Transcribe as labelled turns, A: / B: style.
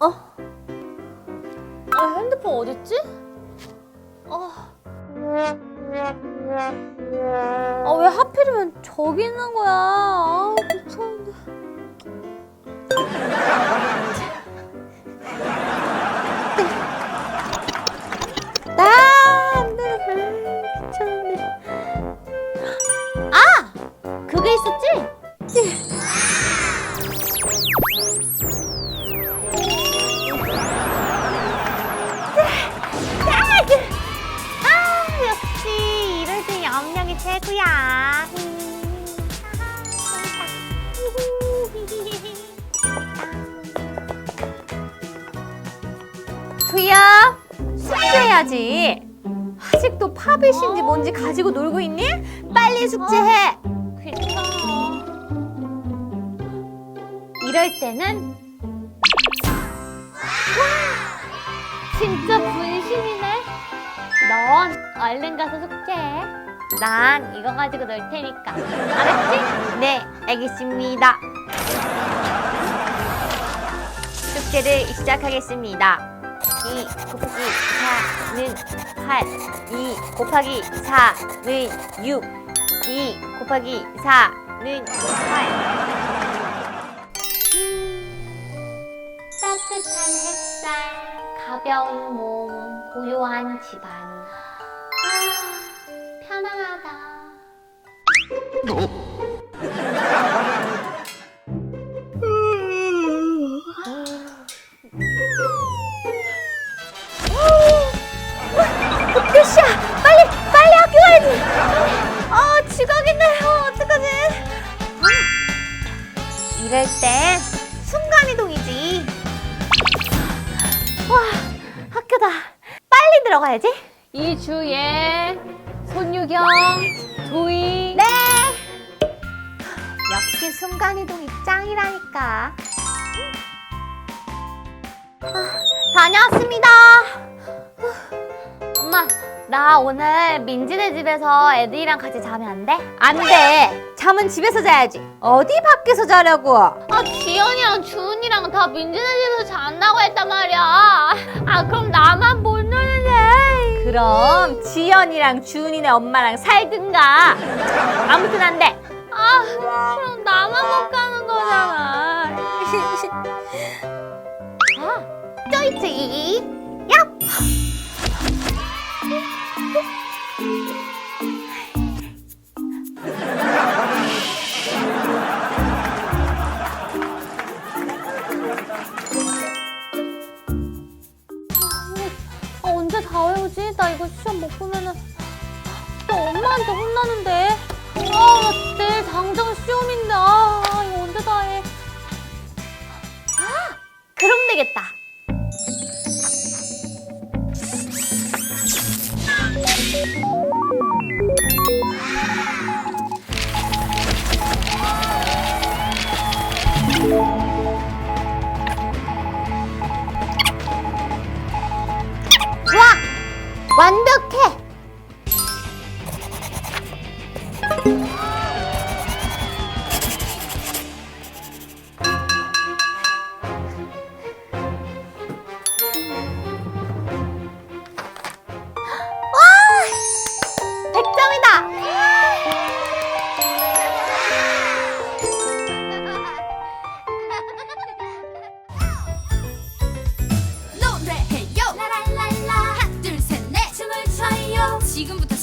A: 어? 아, 핸드폰 어딨지? 아. 아, 왜 하필이면 저기 있는 거야? 아, 이 최고야. 투야, 숙제해야지. 아직도 팝잇인지 뭔지 가지고 놀고 있니? 빨리 숙제해. 괜찮아. 이럴 때는 와, 진짜 분신이네. 넌 얼른 가서 숙제해. 난 이거 가지고 놀 테니까. 알았지? 네, 알겠습니다. 숙제를 시작하겠습니다. 2 곱하기 4는 8. 2 곱하기 4는 6. 2 곱하기 4는 8. 따뜻한 햇살, 가벼운 몸, 고요한 집안. 아, 시야? 빨리, 빨리 학교 가야지. 아, 지각이네. 어, 어떡하지? 아, 이럴 땐 순간 이동이지. 와, 학교다. 빨리 들어가야지. 이주예, 손유경, 조이. 네. 역시 순간이동이 짱이라니까. 아, 다녀왔습니다. 엄마, 나 오늘 민지네 집에서 애들이랑 같이 자면 안 돼? 안 돼. 잠은 집에서 자야지. 어디 밖에서 자려고? 아, 지연이랑 주은이랑 다 민지네 집에서 잔다고 했단 말이야. 아. 그럼 지연이랑 주은이네 엄마랑 살든가. 아무튼 안 돼. 아, 그럼 나만 못 가는 거잖아. 아, 쪼이치. 야! 못 보면은 또 엄마한테 혼나는데. 아, 나 내일 당장 시험인데. 아, 이거 언제 다 해? 아, 그럼 되겠다. 완벽해!
B: 지금부터